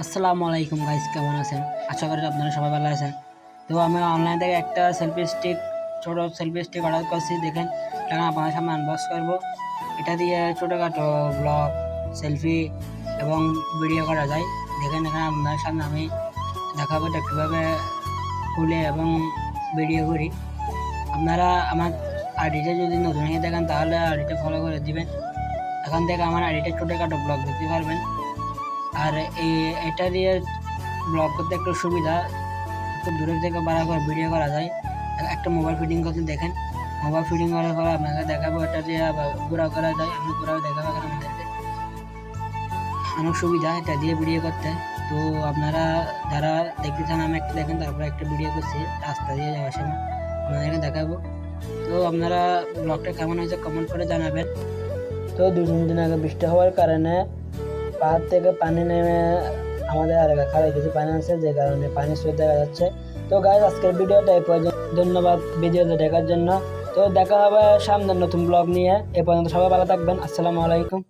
আসসালামু আলাইকুম গাইস কেমন আছেন? আশা করি আপনারা সবাই ভালো আছেন। তো আমি অনলাইন থেকে একটা সেলফি স্টিক ছোটো সেলফি স্টিক অর্ডার করছি, দেখেন। এটা আপনাদের সামনে আনবক্স করব। এটা দিয়ে ছোটোখাটো ব্লগ সেলফি এবং ভিডিও করা যায়। দেখেন এখানে আপনাদের সামনে আমি দেখাবো এটা কীভাবে খুলে এবং ভিডিও করি। আপনারা আমার আইডিটা যদি নতুন হয়ে দেখেন তাহলে আইডিটা ফলো করে দিবেন। এখান থেকে আমার আইডিটা ছোটোখাটো ব্লগ দেখতে পারবেন। আর এই এটা দিয়ে ব্লগ করতে একটু সুবিধা, খুব দূরের থেকে বাড়া করে ভিডিও করা যায়। একটা মোবাইল ফিটিং করতে দেখেন। মোবাইল ফিটিং করার পর আপনাকে দেখাবো, এটা দিয়ে ঘোরা করা যায় আমি ঘোরাও দেখাবো আমাদেরকে অনেক সুবিধা এটা দিয়ে ভিডিও করতে। তো আপনারা যারা দেখতে চান, আমি একটা দেখেন, তারপরে একটা ভিডিও করছি, রাস্তা দিয়ে যাওয়ার সময় আপনাদেরকে দেখাবো। তো আপনারা ব্লগটা কেমন হয়েছে কমেন্ট করে জানাবেন। তো দু তিন দিন আগে বৃষ্টি হওয়ার কারণে পাহাড় থেকে পানি নেমে আমাদের এলাকা খারাপ কিছু পানি আছে, যে কারণে পানি স্রোত দেখা যাচ্ছে। তো গাইজ আজকের ভিডিওটা এই পর্যন্ত। ধন্যবাদ ভিডিওটা দেখার জন্য। তো দেখা হবে সামনের নতুন ব্লগ নিয়ে। এ পর্যন্ত সবাই ভালো থাকবেন। আসসালামু আলাইকুম।